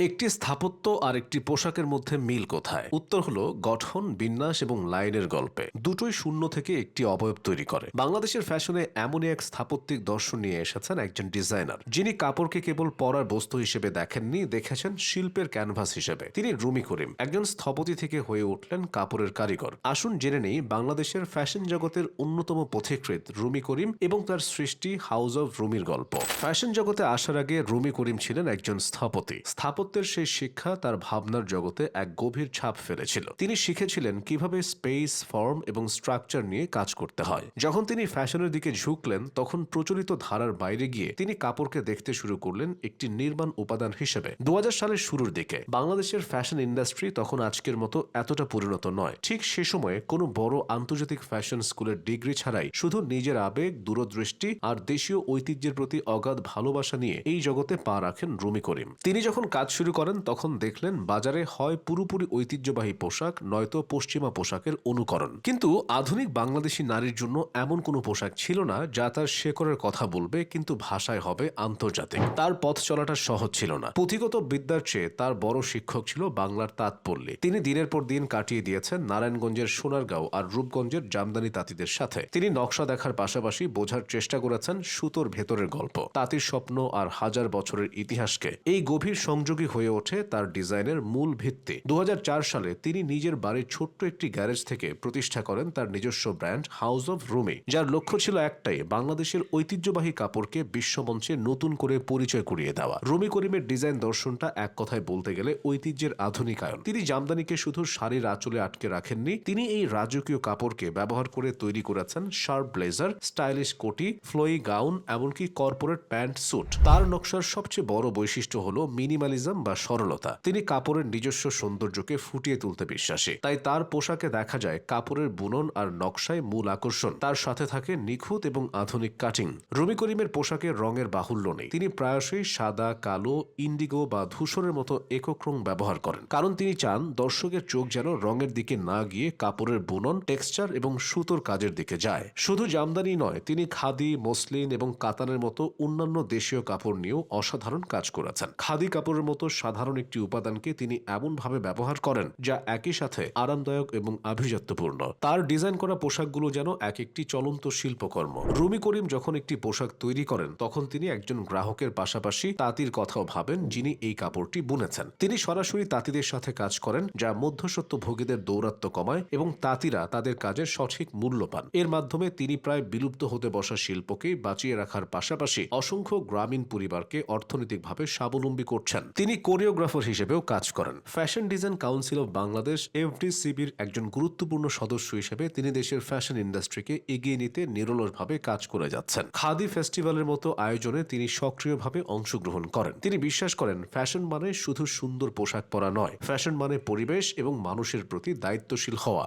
একটি স্থাপত্য আর একটি পোশাকের মধ্যে মিল কোথায়? উত্তর হলো গঠন, বিন্যাস এবং লাইনের গল্পে। দুটোই শূন্য থেকে একটি অবয়ব তৈরি করে। বাংলাদেশের ফ্যাশনে এমনই এক স্থাপত্যিক দর্শন নিয়ে এসেছেন একজন ডিজাইনার। যিনি কাপড়কে কেবল পরার বস্তু হিসেবে দেখেননি, দেখেছেন শিল্পের ক্যানভাস হিসেবে। তিনি রুমি করিম, একজন স্থপতি থেকে হয়ে উঠলেন কাপড়ের কারিগর। আসুন জেনে নেই, বাংলাদেশের ফ্যাশন জগতের অন্যতম পথিকৃৎ রুমি করিম এবং তার সৃষ্টি হাউস অব রুমির গল্প। ফ্যাশন জগতে আসার আগে রুমি করিম ছিলেন একজন স্থপতি। স্থাপত্যের সেই শিক্ষা তার ভাবনার জগতে এক গভীর ছাপ ফেলেছিল। তিনি শিখেছিলেন কীভাবে স্পেস, ফর্ম এবং স্ট্রাকচার নিয়ে কাজ করতে হয়। যখন তিনি ফ্যাশনের দিকে ঝুঁকলেন, তখন প্রচলিত ধারার বাইরে গিয়ে তিনি কাপড়কে দেখতে শুরু করলেন একটি নির্মাণ উপাদান হিসেবে। দু সালের শুরুর দিকে, বাংলাদেশের ফ্যাশন ইন্ডাস্ট্রি তখন আজকের মতো এতটা পরিণত নয়। ঠিক সে সময়ে কোনো বড় আন্তর্জাতিক ফ্যাশন স্কুলের ডিগ্রি ছাড়াই শুধু নিজের আবেগ, দূরদৃষ্টি আর দেশীয় ঐতিহ্যের প্রতি অগাধ ভালোবাসা নিয়ে এই জগতে পা রাখেন রুমি করিম। তিনি যখন কাজ শুরু করেন, তখন দেখলেন বাজারে হয় পুরোপুরি ঐতিহ্যবাহী পোশাক, নয়তো পশ্চিমা পোশাকের অনুকরণ। কিন্তু আধুনিক বাংলাদেশি নারীর জন্য এমন কোনো পোশাক ছিল না, যা তার শেকড়ের কথা বলবে, কিন্তু ভাষায় হবে আন্তর্জাতিক। তার পথ চলাটা সহজ ছিল না। পুঁথিগত বিদ্যার চেয়ে তার বড় শিক্ষক ছিল বাংলার তাঁতপল্লী। তিনি দিনের পর দিন কাটিয়ে দিয়েছেন নারায়ণগঞ্জের সোনারগাঁও আর রূপগঞ্জের জামদানি তাঁতিদের সাথে। তিনি নকশা দেখার পাশাপাশি বোঝার চেষ্টা করেছেন সুতোর ভেতরের গল্প। তাঁতির স্বপ্ন আর হাজার বছরের ইতিহাসকে। এই গভীর সংযোগী হয়ে ওঠে তার ডিজাইনের মূল ভিত্তি। দু হাজার চার সালে তিনি নিজের বাড়ির ছোট্ট একটি গ্যারেজ থেকে প্রতিষ্ঠা করেন তার নিজস্ব ব্র্যান্ড হাউস অফ রুমি, যার লক্ষ্য ছিল একটাই, বাংলাদেশের ঐতিহ্যবাহী কাপড়কে বিশ্বমঞ্চে নতুন করে পরিচয় করিয়ে দেওয়া। রুমি করিমের ডিজাইন দর্শনটা এক কথায় বলতে গেলে ঐতিহ্যের আধুনিকায়ন। তিনি জামদানিকে শুধু শাড়ির আঁচলে আটকে রাখেননি, তিনি এই রাজকীয় কাপড়কে ব্যবহার করে তৈরি করেছেন শার্প ব্লেজার, স্টাইলিশ কোটি ফ্লোই গাউন, এমনকি কর্পোরেট প্যান্ট স্যুট। তার নকশার সবচেয়ে বড় বৈশিষ্ট্য হলো মিনিমালিজম বা সরলতা। তিনি কাপড়ের নিজস্ব সৌন্দর্যকে ফুটিয়ে তুলতে বিশ্বাসী। তাই তার পোশাকে দেখা যায় কাপড়ের বুনন আর নকশায় মূল আকর্ষণ। তার সাথে থাকে নিখুঁত এবং আধুনিক কাটিং। রুমি করিমের পোশাকের রঙের বাহুল্য নেই। তিনি প্রায়শই সাদা, কালো, ইন্ডিগো বা ধূসরের মতো একক রং ব্যবহার করেন। কারণ তিনি চান দর্শকের চোখ যেন রঙের দিকে না গিয়ে কাপড়ের বুনন, টেক্সচার এবং সুতোর কাজের দিকে যায়। শুধু জামদানি নয়, তিনি খাদি, মসলিন এবং কাতানের মতো অন্যান্য দেশীয় কাপড় নিয়েও অসাধারণ কাজ করেছেন। খাদি কাপড়ের মতো সাধারণ একটি উপাদানকে তিনি এমনভাবে ব্যবহার করেন যা একই সাথে আরামদায়ক এবং আভিজাত্যপূর্ণ। তার ডিজাইন করা পোশাকগুলো যেন এক একটি চলন্ত শিল্পকর্ম। রুমি করিম যখন একটি পোশাক তৈরি করেন, তখন তিনি একজন গ্রাহকের পাশাপাশি তাঁতির কথাও ভাবেন যিনি এই কাপড়টি বুনেছেন। তিনি সরাসরি তাঁতিদের সাথে কাজ করেন, যা মধ্যসত্ত্ব ভোগীদের দৌরাত্ম কমায় এবং তাঁতিরা তাদের কাজের সঠিক মূল্য পান। এর মাধ্যমে তিনি প্রায় বিলুপ্ত হতে বসা শিল্পকে বাঁচিয়ে রাখার পাশাপাশি অসংখ্য গ্রামীণ পরিবারকে অর্থনৈতিকভাবে স্বাবলম্বী করছেন। তিনি কোরিওগ্রাফার হিসেবেও কাজ করেন। Fashion design council of Bangladesh, এফডিসিবির একজন গুরুত্বপূর্ণ সদস্য হিসেবে তিনি দেশের ফ্যাশন ইন্ডাস্ট্রিকে এগিয়ে নিতে নিরলসভাবে কাজ করে যাচ্ছেন। খাদি ফেস্টিভ্যালের মতো আয়োজনে তিনি সক্রিয়ভাবে অংশগ্রহণ করেন। তিনি বিশ্বাস করেন, ফ্যাশন মানে শুধু সুন্দর পোশাক পরা নয়, ফ্যাশন মানে পরিবেশ এবং মানুষের প্রতি দায়িত্বশীল হওয়া।